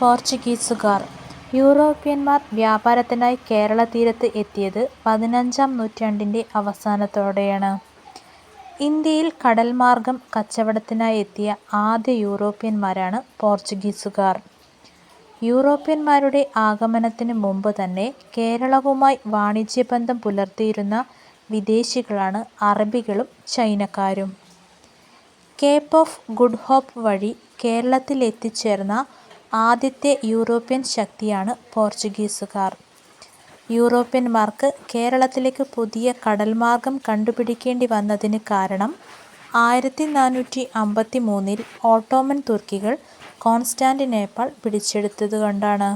പോർച്ചുഗീസുകാർ യൂറോപ്യന്മാർ വ്യാപാരത്തിനായി കേരളതീരത്ത് എത്തിയത് പതിനഞ്ചാം നൂറ്റാണ്ടിന്റെ അവസാനത്തോടെയാണ്. ഇന്ത്യയിൽ കടൽമാർഗം കച്ചവടത്തിനായി എത്തിയ ആദ്യ യൂറോപ്യന്മാരാണ് പോർച്ചുഗീസുകാർ. യൂറോപ്യന്മാരുടെ ആഗമനത്തിന് മുമ്പ് തന്നെ കേരളവുമായി വാണിജ്യബന്ധം പുലർത്തിയിരുന്ന വിദേശികളാണ് അറബികളും ചൈനക്കാരും. കേപ്പ് ഓഫ് ഗുഡ് ഹോപ്പ് വഴി കേരളത്തിൽ എത്തിച്ചേർന്ന ആദ്യത്തെ യൂറോപ്യൻ ശക്തിയാണ് പോർച്ചുഗീസുകാർ. യൂറോപ്യന്മാർക്ക് കേരളത്തിലേക്ക് പുതിയ കടൽമാർഗം കണ്ടുപിടിക്കേണ്ടി വന്നതിന് കാരണം ആയിരത്തി നാനൂറ്റി അമ്പത്തിമൂന്നിൽ ഓട്ടോമൻ തുർക്കികൾ കോൺസ്റ്റാന്റിനോപ്പിൾ പിടിച്ചെടുത്തതുകൊണ്ടാണ്.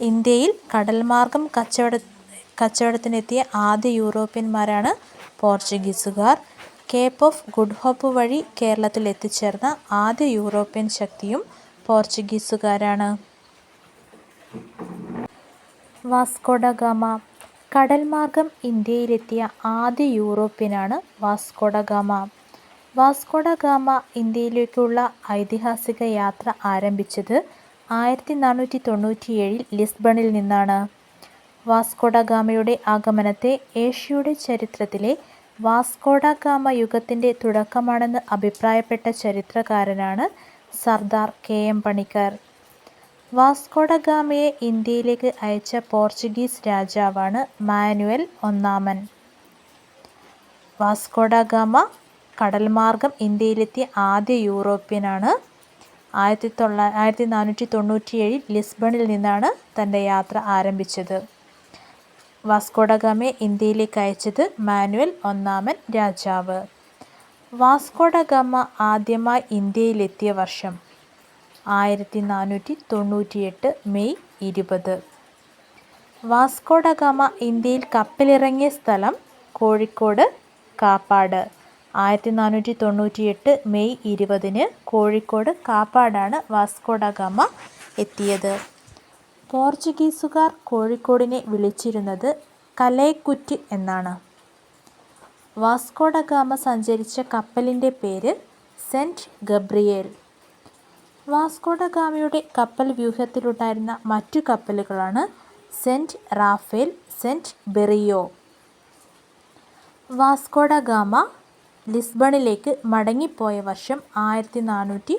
ഇന്ത്യയിൽ കടൽമാർഗം കച്ചവടത്തിനെത്തിയ ആദ്യ യൂറോപ്യന്മാരാണ് പോർച്ചുഗീസുകാർ. കേപ്പ് ഓഫ് ഗുഡ് ഹോപ്പ് വഴി കേരളത്തിൽ എത്തിച്ചേർന്ന ആദ്യ യൂറോപ്യൻ ശക്തിയും പോർച്ചുഗീസുകാരാണ്. വാസ്കോഡഗാമ കടൽ മാർഗം ഇന്ത്യയിലെത്തിയ ആദ്യ യൂറോപ്യനാണ് Vasco da Gama da Gama. Vasco da Gama ഇന്ത്യയിലേക്കുള്ള ഐതിഹാസിക യാത്ര ആരംഭിച്ചത് ആയിരത്തി ആയിരത്തിനാനൂറ്റി തൊണ്ണൂറ്റിയേഴിൽ ലിസ്ബണിൽ നിന്നാണ്. വാസ്കോഡഗാമയുടെ ആഗമനത്തെ ഏഷ്യയുടെ ചരിത്രത്തിലെ വാസ്കോഡഗാമ യുഗത്തിന്റെ തുടക്കമാണെന്ന് അഭിപ്രായപ്പെട്ട ചരിത്രകാരനാണ് സർദാർ കെ. എം. പണിക്കർ. വാസ്കോഡഗാമയെ ഇന്ത്യയിലേക്ക് അയച്ച പോർച്ചുഗീസ് രാജാവാണ് മാനുവൽ ഒന്നാമൻ. വാസ്കോഡഗാമ കടൽമാർഗം ഇന്ത്യയിലെത്തിയ ആദ്യ യൂറോപ്യനാണ്. ആയിരത്തിനാനൂറ്റി തൊണ്ണൂറ്റിയേഴിൽ ലിസ്ബണിൽ നിന്നാണ് തന്റെ യാത്ര ആരംഭിച്ചത്. വാസ്കോഡഗാമയെ ഇന്ത്യയിലേക്ക് അയച്ചത് മാനുവൽ ഒന്നാമൻ രാജാവ്. വാസ്കോ ഡ ഗാമ ആദ്യമായി ഇന്ത്യയിലെത്തിയ വർഷം ആയിരത്തി നാനൂറ്റി തൊണ്ണൂറ്റിയെട്ട് മെയ് ഇരുപത്. വാസ്കോഡഗാമ ഡ ഗാമ ഇന്ത്യയിൽ കപ്പലിറങ്ങിയ സ്ഥലം കോഴിക്കോട് കാപ്പാട്. ആയിരത്തി നാനൂറ്റി തൊണ്ണൂറ്റിയെട്ട് മെയ് ഇരുപതിന് കോഴിക്കോട് കാപ്പാടാണ് വാസ്കോഡഗാമ എത്തിയത്. പോർച്ചുഗീസുകാർ കോഴിക്കോടിനെ വിളിച്ചിരുന്നത് കലേക്കുറ്റ് എന്നാണ്. വാസ്കോ ഡ ഗാമ സഞ്ചരിച്ച കപ്പലിന്റെ പേര് സെന്റ് ഗബ്രിയേൽ. വാസ്കോഡഗാമയുടെ കപ്പൽ വ്യൂഹത്തിലുണ്ടായിരുന്ന മറ്റു കപ്പലുകളാണ് Saint Raphael, Saint Berrio. Vasco da Gama Gama ലിസ്ബണിലേക്ക് മടങ്ങിപ്പോയ വർഷം ആയിരത്തി നാനൂറ്റി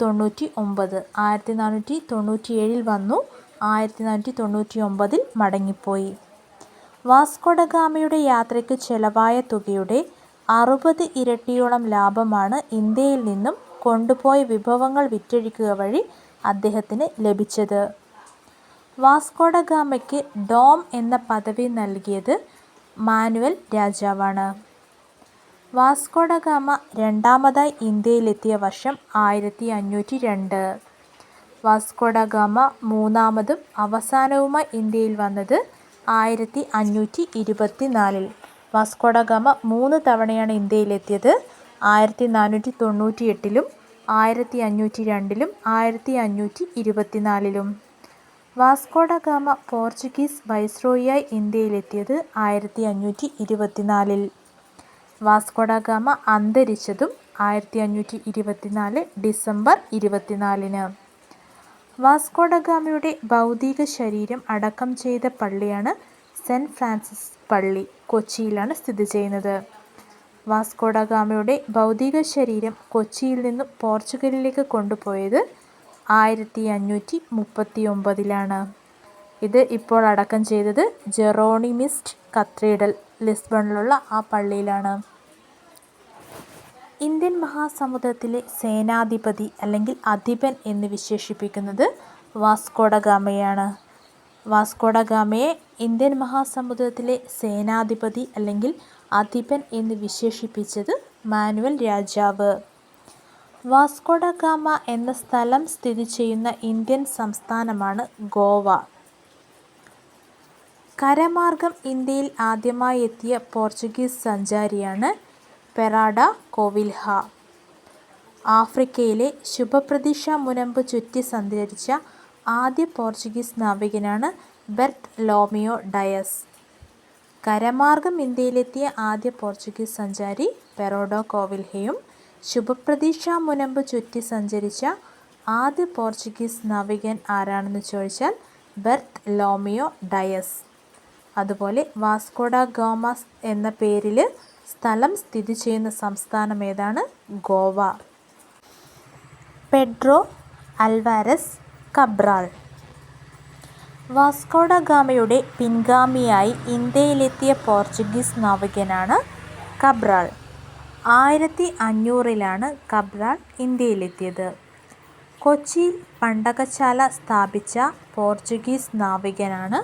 തൊണ്ണൂറ്റി ഒമ്പത് ആയിരത്തി നാനൂറ്റി തൊണ്ണൂറ്റി ഏഴിൽ വന്നു ആയിരത്തി നാനൂറ്റി തൊണ്ണൂറ്റി ഒമ്പതിൽ ഡ ഗാമയുടെ യാത്രയ്ക്ക് ചെലവായ തുകയുടെ അറുപത് ഇരട്ടിയോളം ലാഭമാണ് ഇന്ത്യയിൽ നിന്നും കൊണ്ടുപോയ വിഭവങ്ങൾ വിറ്റഴിക്കുക വഴി അദ്ദേഹത്തിന് ലഭിച്ചത്. വാസ്കോഡഗാമയ്ക്ക് ഡോം എന്ന പദവി നൽകിയത് മാനുവൽ രാജാവാണ്. വാസ്കോഡഗാമ രണ്ടാമതായി ഇന്ത്യയിലെത്തിയ വർഷം ആയിരത്തി അഞ്ഞൂറ്റി രണ്ട് വാസ്കോഡഗാമ മൂന്നാമതും അവസാനവുമായി ഇന്ത്യയിൽ വന്നത് ആയിരത്തിഅഞ്ഞൂറ്റിഇരുപത്തിനാലിൽ. ഇരുപത്തി നാലിൽ വാസ്കോഡഗാമ മൂന്ന് തവണയാണ് ഇന്ത്യയിലെത്തിയത്. ആയിരത്തി നാനൂറ്റി തൊണ്ണൂറ്റി എട്ടിലും ആയിരത്തി അഞ്ഞൂറ്റി രണ്ടിലും ആയിരത്തി അഞ്ഞൂറ്റി ഇരുപത്തിനാലിലും വാസ്കോഡഗാമ പോർച്ചുഗീസ് വൈസ്രോയിയായി ഇന്ത്യയിലെത്തിയത് ആയിരത്തി അഞ്ഞൂറ്റി ഇരുപത്തിനാലിൽ വാസ്കോഡഗാമ അന്തരിച്ചതും ആയിരത്തി അഞ്ഞൂറ്റി ഇരുപത്തിനാല് ഡിസംബർ ഇരുപത്തിനാലിന്. വാസ്കോ ഭൗതിക ശരീരം അടക്കം ചെയ്ത പള്ളിയാണ് സെന്റ് ഫ്രാൻസിസ് പള്ളി, കൊച്ചിയിലാണ് സ്ഥിതി ചെയ്യുന്നത് വാസ്കോഡഗാമയുടെ ഭൗതിക ശരീരം കൊച്ചിയിൽ നിന്നും പോർച്ചുഗലിലേക്ക് കൊണ്ടുപോയത് ആയിരത്തി അഞ്ഞൂറ്റി മുപ്പത്തി ഒമ്പതിലാണ് ഇത് ഇപ്പോൾ അടക്കം ചെയ്തത് ജെറോണിമിസ്റ്റ് കത്തീഡ്രൽ, ലിസ്ബണിലുള്ള ആ പള്ളിയിലാണ്. ഇന്ത്യൻ മഹാസമുദ്രത്തിലെ സേനാധിപതി അല്ലെങ്കിൽ അധിപൻ എന്ന് വിശേഷിപ്പിക്കുന്നത് വാസ്കോഡഗാമയാണ് ഡ ഗാമയെയാണ്. വാസ്കോ ഡ ഗാമയെ ഇന്ത്യൻ മഹാസമുദ്രത്തിലെ സേനാധിപതി അല്ലെങ്കിൽ അധിപൻ എന്ന് വിശേഷിപ്പിച്ചത് മാനുവൽ രാജാവ്. വാസ്കോഡഗാമ എന്ന സ്ഥലം സ്ഥിതി ചെയ്യുന്ന ഇന്ത്യൻ സംസ്ഥാനമാണ് ഗോവ. കരമാർഗം ഇന്ത്യയിൽ ആദ്യമായി എത്തിയ പോർച്ചുഗീസ് സഞ്ചാരിയാണ് പെറ ഡ കോവിൽഹ. ആഫ്രിക്കയിലെ ശുഭപ്രതീക്ഷ മുനമ്പ് ചുറ്റി സഞ്ചരിച്ച ആദ്യ പോർച്ചുഗീസ് നാവികനാണ് ബെർട്ട് ബെർത്തലോമിയോ ഡയസ്. കരമാർഗം ഇന്ത്യയിലെത്തിയ ആദ്യ പോർച്ചുഗീസ് സഞ്ചാരി പെറോഡോ കോവിൽഹയും ശുഭപ്രതീക്ഷ മുനമ്പ് ചുറ്റി സഞ്ചരിച്ച ആദ്യ പോർച്ചുഗീസ് നാവികൻ ആരാണെന്ന് ചോദിച്ചാൽ ബെർത്ത് ലോമിയോ ഡയസ് അതുപോലെ വാസ്കോഡ ഗോമസ് എന്ന പേരിൽ സ്ഥലം സ്ഥിതി ചെയ്യുന്ന സംസ്ഥാനം ഏതാണ്? Goa. Pedro Alvares Cabral. Vasco da ഗാമയുടെ പിൻഗാമിയായി ഇന്ത്യയിലെത്തിയ പോർച്ചുഗീസ് നാവികനാണ് കബ്രാൾ. ആയിരത്തി അഞ്ഞൂറിലാണ് കബ്രാൾ ഇന്ത്യയിലെത്തിയത്. കൊച്ചിയിൽ പണ്ടകശാല സ്ഥാപിച്ച പോർച്ചുഗീസ് നാവികനാണ്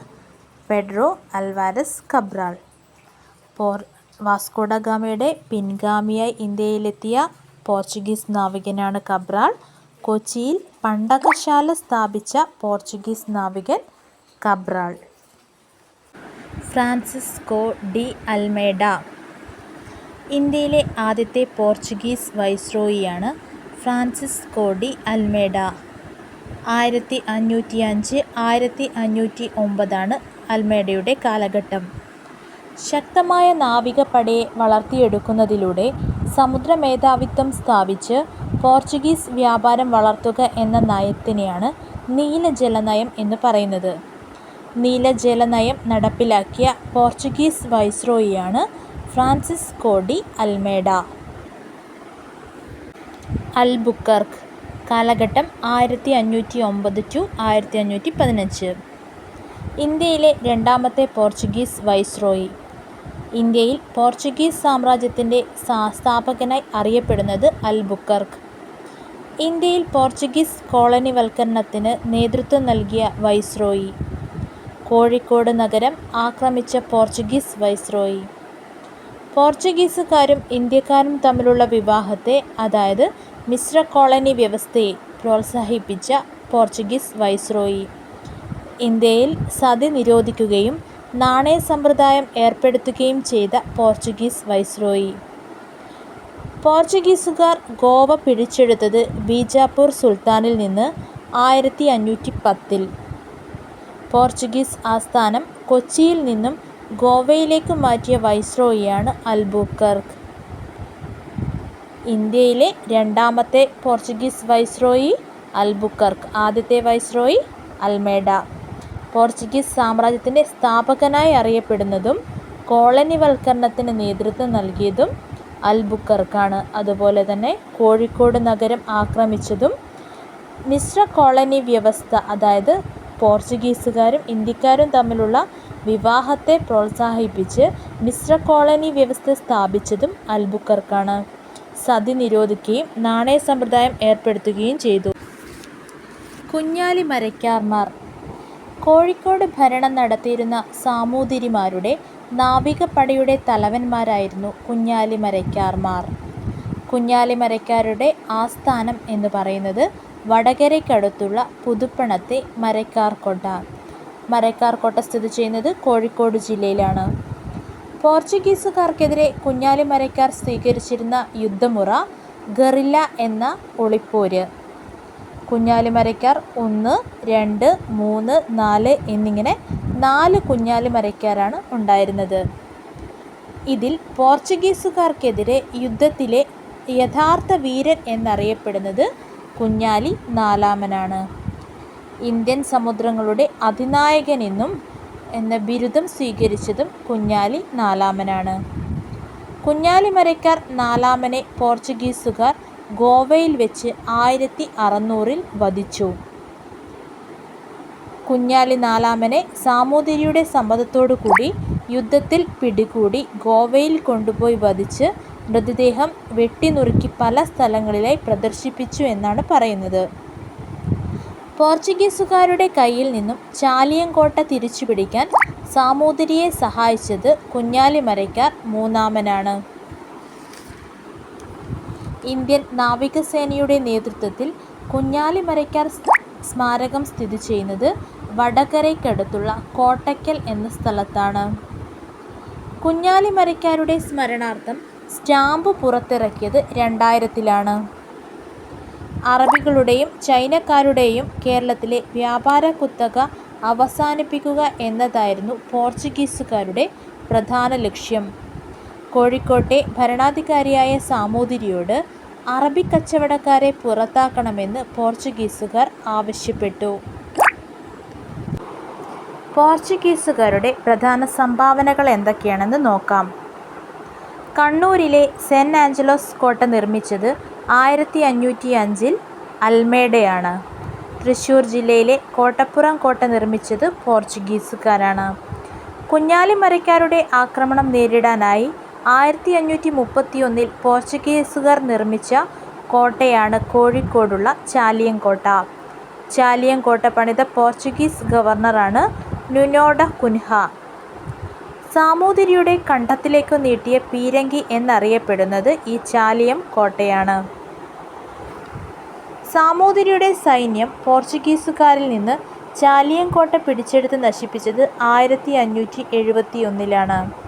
പെഡ്രോ അൽവാരസ് കബ്രാൾ. പോർ വാസ്കോഡ ഗാമയുടെ പിൻഗാമിയായി ഇന്ത്യയിലെത്തിയ പോർച്ചുഗീസ് നാവികനാണ് കബ്രാൾ. കൊച്ചിയിൽ പണ്ടകശാല സ്ഥാപിച്ച പോർച്ചുഗീസ് നാവികൻ കബ്രാൾ. ഫ്രാൻസിസ്കോ ഡി അൽമേഡ ഇന്ത്യയിലെ ആദ്യത്തെ പോർച്ചുഗീസ് വൈസ്രോയിയാണ് ഫ്രാൻസിസ്കോ ഡി അൽമേഡ ആയിരത്തി അഞ്ഞൂറ്റി അഞ്ച് ആയിരത്തി അഞ്ഞൂറ്റി ഒമ്പതാണ് അൽമേഡയുടെ കാലഘട്ടം. ശക്തമായ നാവികപ്പടയെ വളർത്തിയെടുക്കുന്നതിലൂടെ സമുദ്രമേധാവിത്വം സ്ഥാപിച്ച് പോർച്ചുഗീസ് വ്യാപാരം വളർത്തുക എന്ന നയത്തിനെയാണ് നീലജലനയം എന്ന് പറയുന്നത്. നീലജലനയം നടപ്പിലാക്കിയ പോർച്ചുഗീസ് വൈസ്രോയിയാണ് ഫ്രാൻസിസ് കോഡി അൽമേഡ. അൽബുക്കർക്ക് കാലഘട്ടം ആയിരത്തി അഞ്ഞൂറ്റി ഒമ്പത് ടു ആയിരത്തി അഞ്ഞൂറ്റി പതിനഞ്ച് ഇന്ത്യയിലെ രണ്ടാമത്തെ പോർച്ചുഗീസ് വൈസ്രോയി. ഇന്ത്യയിൽ പോർച്ചുഗീസ് സാമ്രാജ്യത്തിന്റെ സ്ഥാപകനായി അറിയപ്പെടുന്നത് അൽബുക്കർക്ക് ഇന്ത്യയിൽ പോർച്ചുഗീസ് കോളനിവൽക്കരണത്തിന് നേതൃത്വം നൽകിയ വൈസ്രോയി. കോഴിക്കോട് നഗരം ആക്രമിച്ച പോർച്ചുഗീസ് വൈസ്രോയി. പോർച്ചുഗീസുകാരും ഇന്ത്യക്കാരും തമ്മിലുള്ള വിവാഹത്തെ അതായത് മിശ്ര കോളനി വ്യവസ്ഥയെ പ്രോത്സാഹിപ്പിച്ച പോർച്ചുഗീസ് വൈസ്രോയി. ഇന്ത്യയിൽ സതി നിരോധിക്കുകയും നാണയ സമ്പ്രദായം ഏർപ്പെടുത്തുകയും ചെയ്ത പോർച്ചുഗീസ് വൈസ്രോയി. പോർച്ചുഗീസുകാർ ഗോവ പിടിച്ചെടുത്തത് ബീജാപ്പൂർ സുൽത്താനിൽ നിന്ന് ആയിരത്തി അഞ്ഞൂറ്റി പത്തിൽ പോർച്ചുഗീസ് ആസ്ഥാനം കൊച്ചിയിൽ നിന്നും ഗോവയിലേക്ക് മാറ്റിയ വൈസ്രോയിയാണ് അൽബുക്കർക്ക്. ഇന്ത്യയിലെ രണ്ടാമത്തെ പോർച്ചുഗീസ് വൈസ്രോയി അൽബുക്കർക്ക്. ആദ്യത്തെ വൈസ്രോയി അൽമേഡ. പോർച്ചുഗീസ് സാമ്രാജ്യത്തിന്റെ സ്ഥാപകനായി അറിയപ്പെടുന്നതും കോളനിവൽക്കരണത്തിന് നേതൃത്വം നൽകിയതും അൽബുക്കർക്കാണ്. അതുപോലെ തന്നെ കോഴിക്കോട് നഗരം ആക്രമിച്ചതും മിശ്ര കോളനി വ്യവസ്ഥ അതായത് പോർച്ചുഗീസുകാരും ഇന്ത്യക്കാരും തമ്മിലുള്ള വിവാഹത്തെ പ്രോത്സാഹിപ്പിച്ച് മിശ്ര കോളനി വ്യവസ്ഥ സ്ഥാപിച്ചതും അൽബുക്കർക്കാണ്. സതി നിരോധിക്കുകയും നാണയ സമ്പ്രദായം ഏർപ്പെടുത്തുകയും ചെയ്തു. കുഞ്ഞാലി മരയ്ക്കാർമാർ കോഴിക്കോട് ഭരണം നടത്തിയിരുന്ന സാമൂതിരിമാരുടെ നാവികപ്പടയുടെ തലവന്മാരായിരുന്നു കുഞ്ഞാലി മരയ്ക്കാർമാർ കുഞ്ഞാലി മരയ്ക്കാരുടെ ആസ്ഥാനം എന്ന് പറയുന്നത് വടകരയ്ക്കടുത്തുള്ള പുതുപ്പണത്തെ മരക്കാർക്കോട്ട മരക്കാർക്കോട്ട സ്ഥിതി ചെയ്യുന്നത് കോഴിക്കോട് ജില്ലയിലാണ്. പോർച്ചുഗീസുകാർക്കെതിരെ കുഞ്ഞാലി മരയ്ക്കാർ സ്വീകരിച്ചിരുന്ന യുദ്ധമുറ ഗറില്ല എന്ന ഒളിപ്പോര്. കുഞ്ഞാലി മരയ്ക്കാർ ഒന്ന് രണ്ട് മൂന്ന് നാല് എന്നിങ്ങനെ നാല് കുഞ്ഞാലി മരയ്ക്കാരാണ് ഉണ്ടായിരുന്നത്. ഇതിൽ പോർച്ചുഗീസുകാർക്കെതിരെ യുദ്ധത്തിലെ യഥാർത്ഥ വീരൻ എന്നറിയപ്പെടുന്നത് കുഞ്ഞാലി നാലാമനാണ്. ഇന്ത്യൻ സമുദ്രങ്ങളുടെ അധിനായകനെന്നും എന്ന ബിരുദം സ്വീകരിച്ചതും കുഞ്ഞാലി നാലാമനാണ്. കുഞ്ഞാലി മരയ്ക്കാർ നാലാമനെ പോർച്ചുഗീസുകാർ ഗോവയിൽ വെച്ച് ആയിരത്തി അറുന്നൂറിൽ വധിച്ചു. കുഞ്ഞാലി നാലാമനെ സാമൂതിരിയുടെ സമ്മതത്തോടുകൂടി യുദ്ധത്തിൽ പിടികൂടി ഗോവയിൽ കൊണ്ടുപോയി വധിച്ച് മൃതദേഹം വെട്ടിനുറുക്കി പല സ്ഥലങ്ങളിലായി പ്രദർശിപ്പിച്ചു എന്നാണ് പറയുന്നത്. പോർച്ചുഗീസുകാരുടെ കയ്യിൽ നിന്നും ചാലിയങ്കോട്ട തിരിച്ചുപിടിക്കാൻ സാമൂതിരിയെ സഹായിച്ചത് കുഞ്ഞാലി മരയ്ക്കാർ മൂന്നാമനാണ്. ഇന്ത്യൻ നാവികസേനയുടെ നേതൃത്വത്തിൽ കുഞ്ഞാലി മരയ്ക്കാർ സ്മാരകം സ്ഥിതി ചെയ്യുന്നത് വടകരയ്ക്കടുത്തുള്ള കോട്ടയ്ക്കൽ എന്ന സ്ഥലത്താണ്. കുഞ്ഞാലി മരയ്ക്കാരുടെ സ്മരണാർത്ഥം സ്റ്റാമ്പ് പുറത്തിറക്കിയത് രണ്ടായിരത്തിലാണ്. അറബികളുടെയും ചൈനക്കാരുടെയും കേരളത്തിലെ വ്യാപാര കുത്തക അവസാനിപ്പിക്കുക എന്നതായിരുന്നു പോർച്ചുഗീസുകാരുടെ പ്രധാന ലക്ഷ്യം. കോഴിക്കോട്ടെ ഭരണാധികാരിയായ സാമൂതിരിയോട് അറബി കച്ചവടക്കാരെ പുറത്താക്കണമെന്ന് പോർച്ചുഗീസുകാർ ആവശ്യപ്പെട്ടു. പോർച്ചുഗീസുകാരുടെ പ്രധാന സംഭാവനകൾ എന്തൊക്കെയാണെന്ന് നോക്കാം. കണ്ണൂരിലെ സെന്റ് ആഞ്ചലോസ് കോട്ട നിർമ്മിച്ചത് ആയിരത്തി അഞ്ഞൂറ്റി അഞ്ചിൽ അൽമേഡയാണ്. തൃശ്ശൂർ ജില്ലയിലെ കോട്ടപ്പുറം കോട്ട നിർമ്മിച്ചത് പോർച്ചുഗീസുകാരാണ്. കുഞ്ഞാലിമരക്കാരുടെ ആക്രമണം നേരിടാനായി ആയിരത്തിഅഞ്ഞൂറ്റിമുപ്പത്തിയൊന്നിൽ പോർച്ചുഗീസുകാർ നിർമ്മിച്ച കോട്ടയാണ് കോഴിക്കോടുള്ള ചാലിയൻകോട്ട. ചാലിയൻകോട്ട പണിത പോർച്ചുഗീസ് ഗവർണറാണ് നുനോഡ കുൻഹ. സാമൂതിരിയുടെ കണ്ഠത്തിലേക്കു നീട്ടിയ പീരങ്കി എന്നറിയപ്പെടുന്നത് ഈ ചാലിയം കോട്ടയാണ്. സാമൂതിരിയുടെ സൈന്യം പോർച്ചുഗീസുകാരിൽ നിന്ന് ചാലിയൻകോട്ട പിടിച്ചെടുത്ത് നശിപ്പിച്ചത് ആയിരത്തിഅഞ്ഞൂറ്റിഎഴുപത്തിയൊന്നിലാണ്.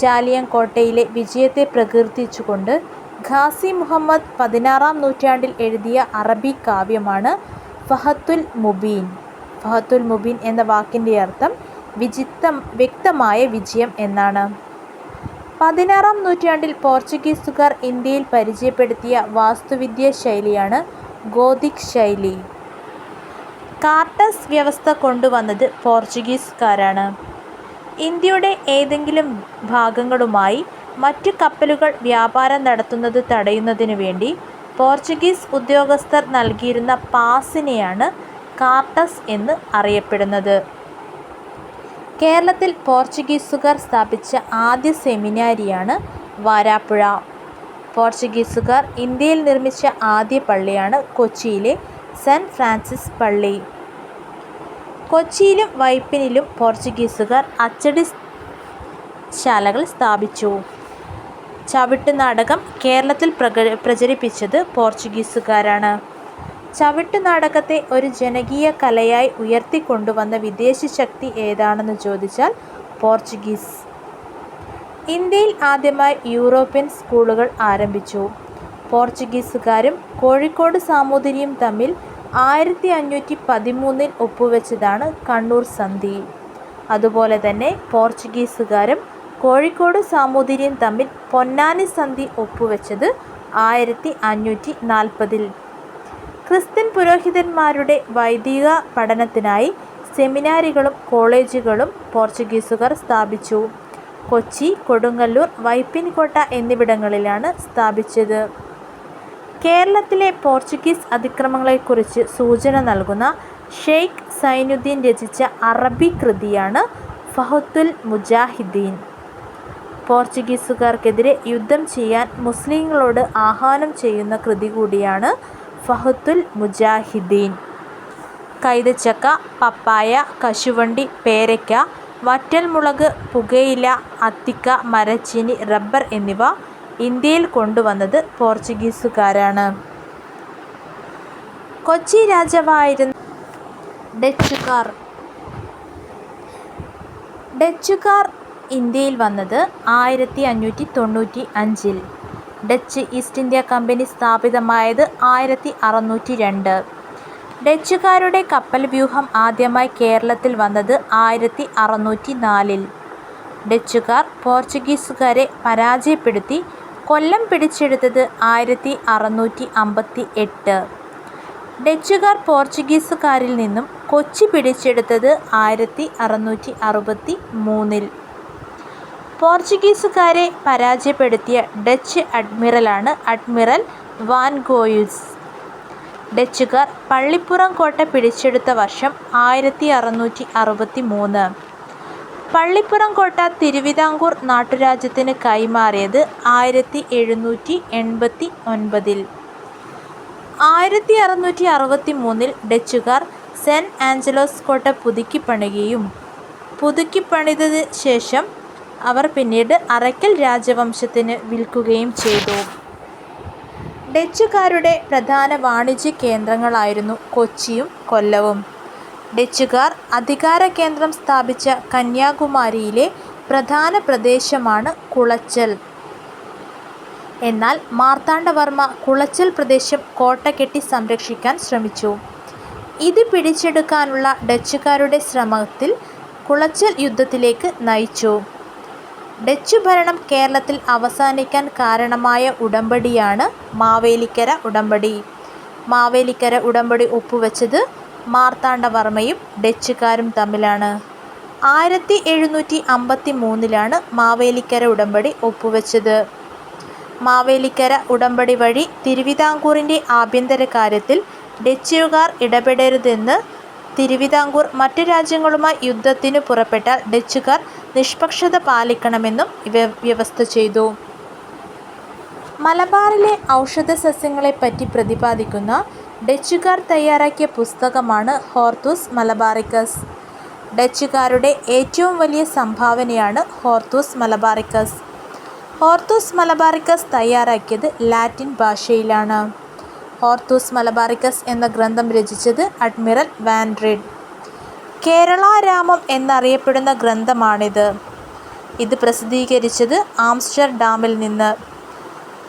ചാലിയൻകോട്ടയിലെ വിജയത്തെ പ്രകീർത്തിച്ചുകൊണ്ട് ഖാസി മുഹമ്മദ് പതിനാറാം നൂറ്റാണ്ടിൽ എഴുതിയ അറബി കാവ്യമാണ് ഫഹത്തുൽ മുബീൻ. ഫഹത്തുൽ മുബീൻ എന്ന വാക്കിന്റെ അർത്ഥം വിചിത്തം വ്യക്തമായ വിജയം എന്നാണ്. പതിനാറാം നൂറ്റാണ്ടിൽ പോർച്ചുഗീസുകാർ ഇന്ത്യയിൽ പരിചയപ്പെടുത്തിയ വാസ്തുവിദ്യ ശൈലിയാണ് ഗോതിക് ശൈലി. കാർട്ടസ് വ്യവസ്ഥ കൊണ്ടുവന്നത് പോർച്ചുഗീസുകാരാണ്. ഇന്ത്യയുടെ ഏതെങ്കിലും ഭാഗങ്ങളുമായി മറ്റ് കപ്പലുകൾ വ്യാപാരം നടത്തുന്നത് തടയുന്നതിനു വേണ്ടി പോർച്ചുഗീസ് ഉദ്യോഗസ്ഥർ നൽകിയിരുന്ന പാസിനെയാണ് കാർട്ടസ് എന്ന് അറിയപ്പെടുന്നത്. കേരളത്തിൽ പോർച്ചുഗീസുകാർ സ്ഥാപിച്ച ആദ്യ സെമിനാരിയാണ് വാരാപ്പുഴ പോർച്ചുഗീസുകാർ ഇന്ത്യയിൽ നിർമ്മിച്ച ആദ്യ പള്ളിയാണ് കൊച്ചിയിലെ സെന്റ് ഫ്രാൻസിസ് പള്ളി. കൊച്ചിയിലും വൈപ്പിനിലും പോർച്ചുഗീസുകാർ അച്ചടി ശാലകൾ സ്ഥാപിച്ചു. ചവിട്ടുനാടകം കേരളത്തിൽ പ്രക പ്രചരിപ്പിച്ചത് പോർച്ചുഗീസുകാരാണ്. ചവിട്ടുനാടകത്തെ ഒരു ജനകീയ കലയായി ഉയർത്തിക്കൊണ്ടുവന്ന വിദേശ ശക്തി ഏതാണെന്ന് ചോദിച്ചാൽ പോർച്ചുഗീസ്. ഇന്ത്യയിൽ ആദ്യമായി യൂറോപ്യൻ സ്കൂളുകൾ ആരംഭിച്ചു. പോർച്ചുഗീസുകാരും കോഴിക്കോട് സാമൂതിരിയും തമ്മിൽ ആയിരത്തിഅഞ്ഞൂറ്റിപതിമൂന്നിൽ ഒപ്പുവെച്ചതാണ് കണ്ണൂർ സന്ധി. അതുപോലെ തന്നെ പോർച്ചുഗീസുകാരും കോഴിക്കോട് സാമൂതിരിയും തമ്മിൽ പൊന്നാനി സന്ധി ഒപ്പുവെച്ചത് ആയിരത്തി അഞ്ഞൂറ്റി നാൽപ്പതിൽ ക്രിസ്ത്യൻ പുരോഹിതന്മാരുടെ വൈദിക പഠനത്തിനായി സെമിനാരികളും കോളേജുകളും പോർച്ചുഗീസുകാർ സ്ഥാപിച്ചു. കൊച്ചി, കൊടുങ്ങല്ലൂർ, വൈപ്പിൻകോട്ട എന്നിവിടങ്ങളിലാണ് സ്ഥാപിച്ചത്. കേരളത്തിലെ പോർച്ചുഗീസ് അതിക്രമങ്ങളെക്കുറിച്ച് സൂചന നൽകുന്ന ഷെയ്ഖ് സൈനുദ്ദീൻ രചിച്ച അറബി കൃതിയാണ് ഫഹത്തുൽ മുജാഹിദ്ദീൻ പോർച്ചുഗീസുകാർക്കെതിരെ യുദ്ധം ചെയ്യാൻ മുസ്ലിങ്ങളോട് ആഹ്വാനം ചെയ്യുന്ന കൃതി കൂടിയാണ് ഫഹത്തുൽ മുജാഹിദ്ദീൻ കൈതച്ചക്ക, പപ്പായ, കശുവണ്ടി, പേരയ്ക്ക, വറ്റൽമുളക്, പുകയില, അത്തിക്ക, മരച്ചീനി, റബ്ബർ എന്നിവ ഇന്ത്യയിൽ കൊണ്ടുവന്നത് പോർച്ചുഗീസുകാരാണ്. കൊച്ചി രാജാവായിരുന്ന ഡച്ചുകാർ. ഡച്ചുകാർ ഇന്ത്യയിൽ വന്നത് ആയിരത്തി അഞ്ഞൂറ്റി തൊണ്ണൂറ്റി അഞ്ചിൽ ഡച്ച് ഈസ്റ്റ് ഇന്ത്യ കമ്പനി സ്ഥാപിതമായത് ആയിരത്തി അറുന്നൂറ്റി രണ്ട് ഡച്ചുകാരുടെ കപ്പൽ വ്യൂഹം ആദ്യമായി കേരളത്തിൽ വന്നത് ആയിരത്തി അറുന്നൂറ്റി നാലിൽ ഡച്ചുകാർ പോർച്ചുഗീസുകാരെ പരാജയപ്പെടുത്തി കൊല്ലം പിടിച്ചെടുത്തത് ആയിരത്തി അറുന്നൂറ്റി അമ്പത്തി എട്ട് ഡച്ചുകാർ പോർച്ചുഗീസുകാരിൽ നിന്നും കൊച്ചി പിടിച്ചെടുത്തത് ആയിരത്തി അറുന്നൂറ്റി അറുപത്തി മൂന്നിൽ പോർച്ചുഗീസുകാരെ പരാജയപ്പെടുത്തിയ ഡച്ച് അഡ്മിറലാണ് അഡ്മിറൽ വാൻ ഗോയുസ്. ഡച്ചുകാർ പള്ളിപ്പുറം കോട്ട പിടിച്ചെടുത്ത വർഷം ആയിരത്തിഅറുനൂറ്റിഅറുപത്തിമൂന്ന്. പള്ളിപ്പുറം കോട്ട തിരുവിതാംകൂർ നാട്ടുരാജ്യത്തിന് കൈമാറിയത് ആയിരത്തി എഴുന്നൂറ്റി എൺപത്തി ഒൻപതിൽ ആയിരത്തി അറുന്നൂറ്റി അറുപത്തി മൂന്നിൽ ഡച്ചുകാർ സെന്റ് ആഞ്ചലോസ് കോട്ട പുതുക്കിപ്പണിയുകയും പുതുക്കിപ്പണിതതിനു ശേഷം അവർ പിന്നീട് അറയ്ക്കൽ രാജവംശത്തിന് വിൽക്കുകയും ചെയ്തു. ഡച്ചുകാരുടെ പ്രധാന വാണിജ്യ കേന്ദ്രങ്ങളായിരുന്നു കൊച്ചിയും കൊല്ലവും. ഡച്ചുകാർ അധികാര കേന്ദ്രം സ്ഥാപിച്ച കന്യാകുമാരിയിലെ പ്രധാന പ്രദേശമാണ് കുളച്ചൽ. എന്നാൽ മാർത്താണ്ഡവർമ്മ കുളച്ചൽ പ്രദേശം കോട്ട കെട്ടി സംരക്ഷിക്കാൻ ശ്രമിച്ചു. ഇത് പിടിച്ചെടുക്കാനുള്ള ഡച്ചുകാരുടെ ശ്രമത്തിൽ കുളച്ചൽ യുദ്ധത്തിലേക്ക് നയിച്ചു. ഡച്ചു ഭരണം കേരളത്തിൽ അവസാനിക്കാൻ കാരണമായ ഉടമ്പടിയാണ് മാവേലിക്കര ഉടമ്പടി. മാവേലിക്കര ഉടമ്പടി ഒപ്പുവെച്ചത് മാർത്താണ്ഡവർമ്മയും ഡച്ചുകാരും തമ്മിലാണ്. ആയിരത്തി എഴുന്നൂറ്റി അമ്പത്തി മൂന്നിലാണ് മാവേലിക്കര ഉടമ്പടി ഒപ്പുവെച്ചത്. മാവേലിക്കര ഉടമ്പടി വഴി തിരുവിതാംകൂറിന്റെ ആഭ്യന്തര കാര്യത്തിൽ ഡച്ചുകാർ ഇടപെടരുതെന്ന് തിരുവിതാംകൂർ മറ്റു രാജ്യങ്ങളുമായി യുദ്ധത്തിനു പുറപ്പെട്ടാൽ ഡച്ചുകാർ നിഷ്പക്ഷത പാലിക്കണമെന്നും വ്യവസ്ഥ ചെയ്തു. മലബാറിലെ ഔഷധ സസ്യങ്ങളെപ്പറ്റി പ്രതിപാദിക്കുന്ന ഡച്ചുകാർ തയ്യാറാക്കിയ പുസ്തകമാണ് ഹോർത്തൂസ് മലബാറിക്കസ്. ഡച്ചുകാരുടെ ഏറ്റവും വലിയ സംഭാവനയാണ് ഹോർത്തൂസ് മലബാറിക്കസ്. ഹോർത്തൂസ് മലബാറിക്കസ് തയ്യാറാക്കിയത് ലാറ്റിൻ ഭാഷയിലാണ്. ഹോർത്തൂസ് മലബാറിക്കസ് എന്ന ഗ്രന്ഥം രചിച്ചത് അഡ്മിറൽ വാൻഡ്രിഡ് കേരള രാമം എന്നറിയപ്പെടുന്ന ഗ്രന്ഥമാണിത്. ഇത് പ്രസിദ്ധീകരിച്ചത് ആംസ്റ്റർഡാമിൽ നിന്ന്.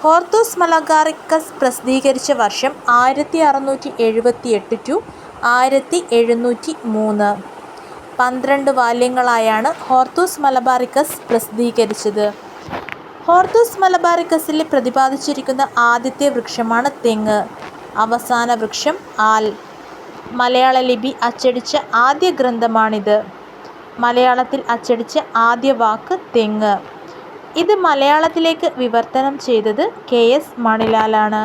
ഹോർത്തൂസ് മലഗാറിക്കസ് പ്രസിദ്ധീകരിച്ച വർഷം ആയിരത്തി അറുന്നൂറ്റി എഴുപത്തി എട്ട് ടു ആയിരത്തി എഴുന്നൂറ്റി മൂന്ന്. പന്ത്രണ്ട് വാല്യങ്ങളായാണ് ഹോർത്തൂസ് മലബാറിക്കസ് പ്രസിദ്ധീകരിച്ചത്. ഹോർത്തൂസ് മലബാറിക്കസിൽ പ്രതിപാദിച്ചിരിക്കുന്ന ആദ്യത്തെ വൃക്ഷമാണ് തെങ്ങ്. അവസാന വൃക്ഷം ആൽ. മലയാള ലിപി അച്ചടിച്ച ആദ്യ ഗ്രന്ഥമാണിത്. മലയാളത്തിൽ അച്ചടിച്ച ആദ്യ വാക്ക് തെങ്ങ്. ഇത് മലയാളത്തിലേക്ക് വിവർത്തനം ചെയ്തത് കെ. എസ്. മണിലാലാണ്.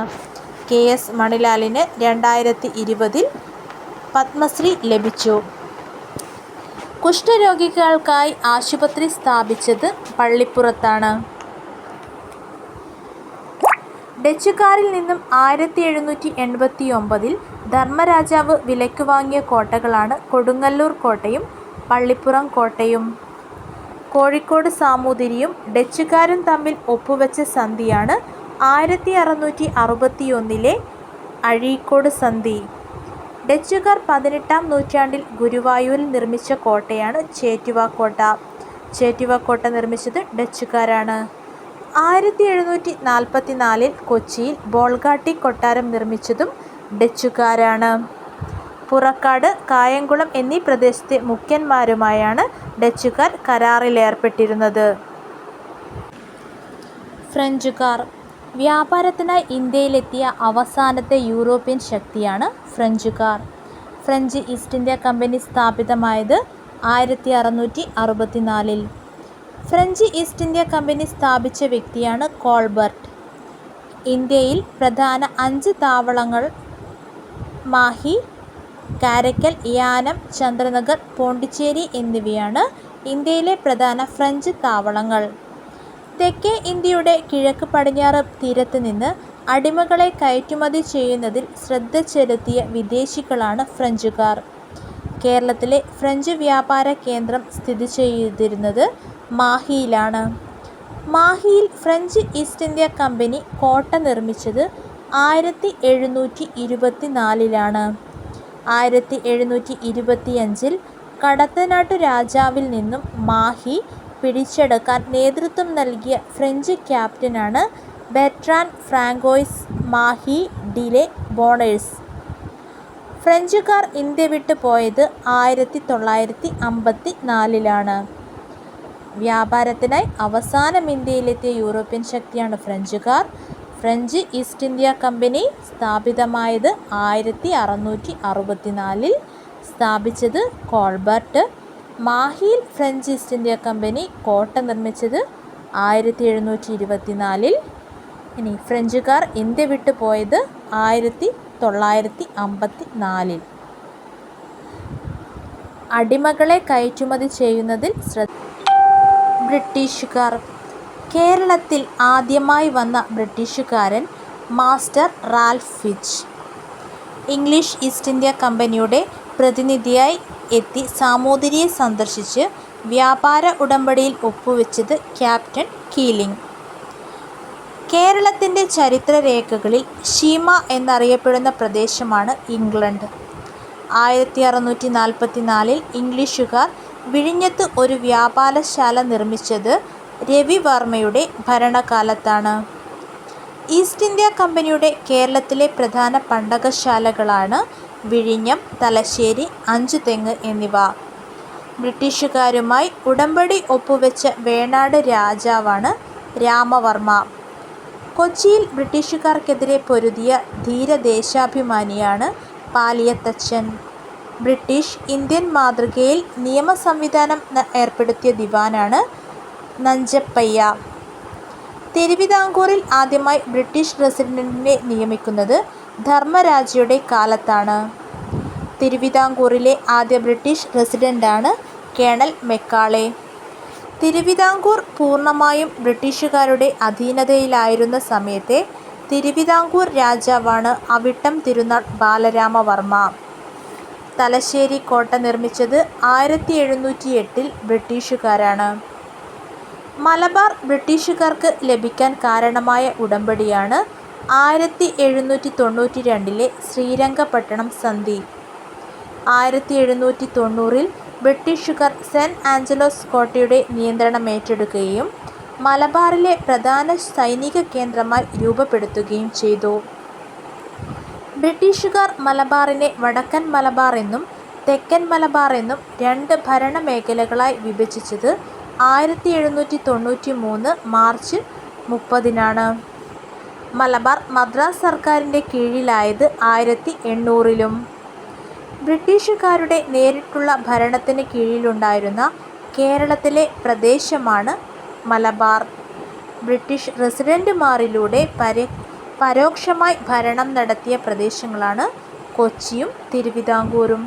കെ. എസ്. മണിലാലിന് രണ്ടായിരത്തി ഇരുപതിൽ പത്മശ്രീ ലഭിച്ചു. കുഷ്ഠരോഗികൾക്കായി ആശുപത്രി സ്ഥാപിച്ചത് പള്ളിപ്പുറത്താണ്. ഡച്ചുകാരിൽ നിന്നും ആയിരത്തി എഴുന്നൂറ്റി എൺപത്തി ഒമ്പതിൽ ധർമ്മരാജാവ് വിലയ്ക്ക് വാങ്ങിയ കോട്ടകളാണ് കൊടുങ്ങല്ലൂർ കോട്ടയും പള്ളിപ്പുറം കോട്ടയും. കോഴിക്കോട് സാമൂതിരിയും ഡച്ചുകാരും തമ്മിൽ ഒപ്പുവെച്ച സന്ധിയാണ് ആയിരത്തി അറുന്നൂറ്റി അറുപത്തിയൊന്നിലെ അഴീക്കോട് സന്ധി. ഡച്ചുകാർ പതിനെട്ടാം നൂറ്റാണ്ടിൽ ഗുരുവായൂരിൽ നിർമ്മിച്ച കോട്ടയാണ് ചേറ്റുവാക്കോട്ട ചേറ്റുവാക്കോട്ട ചേറ്റുവ കോട്ട നിർമ്മിച്ചത് ഡച്ചുകാരാണ്. ആയിരത്തി എഴുന്നൂറ്റി നാൽപ്പത്തി നാലിൽ കൊച്ചിയിൽ ബോൾഗാട്ടി കൊട്ടാരം നിർമ്മിച്ചതും ഡച്ചുകാരാണ്. പുറക്കാട്, കായംകുളം എന്നീ പ്രദേശത്തെ മുഖ്യന്മാരുമായാണ് ഡച്ചുകാർ കരാറിലേർപ്പെട്ടിരുന്നത്. ഫ്രഞ്ചുകാർ. വ്യാപാരത്തിനായി ഇന്ത്യയിലെത്തിയ അവസാനത്തെ യൂറോപ്യൻ ശക്തിയാണ് ഫ്രഞ്ചുകാർ. ഫ്രഞ്ച് ഈസ്റ്റ് ഇന്ത്യ കമ്പനി സ്ഥാപിതമായത് ആയിരത്തി അറുന്നൂറ്റി അറുപത്തിനാലിൽ. ഫ്രഞ്ച് ഈസ്റ്റ് ഇന്ത്യ കമ്പനി സ്ഥാപിച്ച വ്യക്തിയാണ് കോൾബർട്ട്. ഇന്ത്യയിൽ പ്രധാന അഞ്ച് താവളങ്ങൾ മാഹി, കാരയ്ക്കൽ, യാനം, ചന്ദ്രനഗർ, പോണ്ടിച്ചേരി എന്നിവയാണ് ഇന്ത്യയിലെ പ്രധാന ഫ്രഞ്ച് താവളങ്ങൾ. തെക്കേ ഇന്ത്യയുടെ കിഴക്ക് പടിഞ്ഞാറ് തീരത്ത് നിന്ന് അടിമകളെ കയറ്റുമതി ചെയ്യുന്നതിൽ ശ്രദ്ധ ചെലുത്തിയ വിദേശികളാണ് ഫ്രഞ്ചുകാർ. കേരളത്തിലെ ഫ്രഞ്ച് വ്യാപാര കേന്ദ്രം സ്ഥിതി ചെയ്തിരുന്നത് മാഹിയിലാണ്. മാഹിയിൽ ഫ്രഞ്ച് ഈസ്റ്റ് ഇന്ത്യ കമ്പനി കോട്ട നിർമ്മിച്ചത് ആയിരത്തി എഴുന്നൂറ്റി ഇരുപത്തിനാലിലാണ്. ആയിരത്തി എഴുന്നൂറ്റി ഇരുപത്തിയഞ്ചിൽ കടത്തനാട്ടു രാജാവിൽ നിന്നും മാഹി പിടിച്ചെടുക്കാൻ നേതൃത്വം നൽകിയ French ക്യാപ്റ്റനാണ് Bertrand Francois Mahe de la ബോണേഴ്സ്. ഫ്രഞ്ചുകാർ ഇന്ത്യ വിട്ടു പോയത് ആയിരത്തി തൊള്ളായിരത്തി അമ്പത്തി നാലിലാണ് വ്യാപാരത്തിനായി അവസാനം ഇന്ത്യയിലെത്തിയ യൂറോപ്യൻ ശക്തിയാണ് ഫ്രഞ്ചുകാർ. ഫ്രഞ്ച് ഈസ്റ്റ് ഇന്ത്യ കമ്പനി സ്ഥാപിതമായത് ആയിരത്തി അറുന്നൂറ്റി അറുപത്തിനാലിൽ. സ്ഥാപിച്ചത് കോൾബർട്ട്. മാഹിയിൽ ഫ്രഞ്ച് ഈസ്റ്റ് ഇന്ത്യ കമ്പനി കോട്ട നിർമ്മിച്ചത് ആയിരത്തി എഴുന്നൂറ്റി ഇരുപത്തിനാലിൽ. ഫ്രഞ്ചുകാർ ഇന്ത്യ വിട്ടു പോയത് ആയിരത്തി തൊള്ളായിരത്തി അമ്പത്തി നാലിൽ അടിമകളെ കയറ്റുമതി ചെയ്യുന്നതിൽ ശ്രദ്ധ ബ്രിട്ടീഷുകാർ. കേരളത്തിൽ ആദ്യമായി വന്ന ബ്രിട്ടീഷുകാരൻ Master Ralph Fitch. English East India കമ്പനിയുടെ പ്രതിനിധിയായി എത്തി സാമൂതിരിയെ സന്ദർശിച്ച് വ്യാപാര ഉടമ്പടിയിൽ ഒപ്പുവെച്ചത് ക്യാപ്റ്റൻ കീലിംഗ്. കേരളത്തിന്റെ ചരിത്രരേഖകളിൽ ഷീമ എന്നറിയപ്പെടുന്ന പ്രദേശമാണ് ഇംഗ്ലണ്ട്. ആയിരത്തി അറുന്നൂറ്റി നാൽപ്പത്തി നാലിൽ ഇംഗ്ലീഷുകാർ വിഴിഞ്ഞത്ത് ഒരു വ്യാപാരശാല നിർമ്മിച്ചത് രവിവർമ്മയുടെ ഭരണകാലത്താണ്. ഈസ്റ്റ് ഇന്ത്യ കമ്പനിയുടെ കേരളത്തിലെ പ്രധാന പണ്ടകശാലകളാണ് വിഴിഞ്ഞം, തലശ്ശേരി, അഞ്ചുതെങ്ങ് എന്നിവ. ബ്രിട്ടീഷുകാരുമായി ഉടമ്പടി ഒപ്പുവെച്ച വേണാട് രാജാവാണ് രാമവർമ്മ. കൊച്ചിയിൽ ബ്രിട്ടീഷുകാർക്കെതിരെ പൊരുതിയ ധീരദേശാഭിമാനിയാണ് പാലിയത്തച്ചൻ. ബ്രിട്ടീഷ് ഇന്ത്യൻ മാതൃകയിൽ നിയമസംവിധാനം ഏർപ്പെടുത്തിയ ദിവാനാണ് നഞ്ചപ്പയ്യ. തിരുവിതാംകൂറിൽ ആദ്യമായി ബ്രിട്ടീഷ് പ്രസിഡന്റിനെ നിയമിക്കുന്നത് ധർമ്മരാജയുടെ കാലത്താണ്. തിരുവിതാംകൂറിലെ ആദ്യ ബ്രിട്ടീഷ് പ്രസിഡന്റാണ് കേണൽ മെക്കാളെ. തിരുവിതാംകൂർ പൂർണമായും ബ്രിട്ടീഷുകാരുടെ അധീനതയിലായിരുന്ന സമയത്തെ തിരുവിതാംകൂർ രാജാവാണ് അവിട്ടം തിരുനാൾ ബാലരാമവർമ്മ. തലശ്ശേരി കോട്ട നിർമ്മിച്ചത് ആയിരത്തി എഴുന്നൂറ്റി എട്ടിൽ ബ്രിട്ടീഷുകാരാണ്. മലബാർ ബ്രിട്ടീഷുകാർക്ക് ലഭിക്കാൻ കാരണമായ ഉടമ്പടിയാണ് ആയിരത്തി എഴുന്നൂറ്റി തൊണ്ണൂറ്റി രണ്ടിലെ ശ്രീരംഗപട്ടണം സന്ധി. ആയിരത്തി എഴുന്നൂറ്റി തൊണ്ണൂറിൽ ബ്രിട്ടീഷുകാർ സെന്റ് ആഞ്ചലോസ് കോട്ടയുടെ നിയന്ത്രണം ഏറ്റെടുക്കുകയും മലബാറിലെ പ്രധാന സൈനിക കേന്ദ്രമായി രൂപപ്പെടുത്തുകയും ചെയ്തു. ബ്രിട്ടീഷുകാർ മലബാറിനെ വടക്കൻ മലബാർ എന്നും തെക്കൻ മലബാർ എന്നും രണ്ട് ഭരണമേഖലകളായി വിഭജിച്ചത് ആയിരത്തിയെഴുന്നൂറ്റിത്തൊണ്ണൂറ്റിമൂന്ന് മാർച്ച് മുപ്പതിനാണ്. മലബാർ മദ്രാസ് സർക്കാരിന്റെ കീഴിലായത് ആയിരത്തി എണ്ണൂറിലും ബ്രിട്ടീഷുകാരുടെ നേരിട്ടുള്ള ഭരണത്തിന് കീഴിലുണ്ടായിരുന്ന കേരളത്തിലെ പ്രദേശമാണ് മലബാർ. ബ്രിട്ടീഷ് റസിഡന്റുമാരിലൂടെ പരോക്ഷമായി ഭരണം നടത്തിയ പ്രദേശങ്ങളാണ് കൊച്ചിയും തിരുവിതാംകൂറും.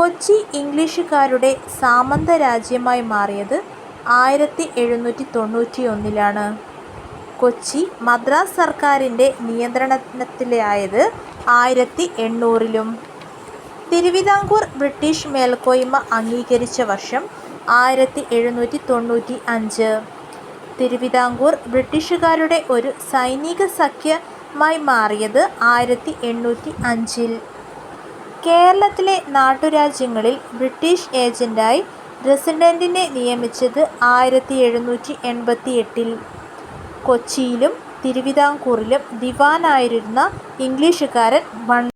കൊച്ചി ഇംഗ്ലീഷുകാരുടെ സാമന്ത രാജ്യമായി മാറിയത് ആയിരത്തി എഴുന്നൂറ്റി തൊണ്ണൂറ്റി ഒന്നിലാണ് കൊച്ചി മദ്രാസ് സർക്കാരിന്റെ നിയന്ത്രണത്തിലായത് ആയിരത്തി എണ്ണൂറിലും. തിരുവിതാംകൂർ ബ്രിട്ടീഷ് മേൽക്കോയ്മ അംഗീകരിച്ച വർഷം ആയിരത്തി എഴുന്നൂറ്റി തൊണ്ണൂറ്റി അഞ്ച് തിരുവിതാംകൂർ ബ്രിട്ടീഷുകാരുടെ ഒരു സൈനിക സഖ്യമായി മാറിയത് ആയിരത്തിഎണ്ണൂറ്റിഅഞ്ചിൽ. കേരളത്തിലെ നാട്ടുരാജ്യങ്ങളിൽ ബ്രിട്ടീഷ് ഏജന്റായി റസിഡന്റിനെ നിയമിച്ചത് ആയിരത്തി എഴുന്നൂറ്റി എൺപത്തി എട്ടിൽ കൊച്ചിയിലും തിരുവിതാംകൂറിലും ദിവാനായിരുന്ന ഇംഗ്ലീഷുകാരൻ വൺ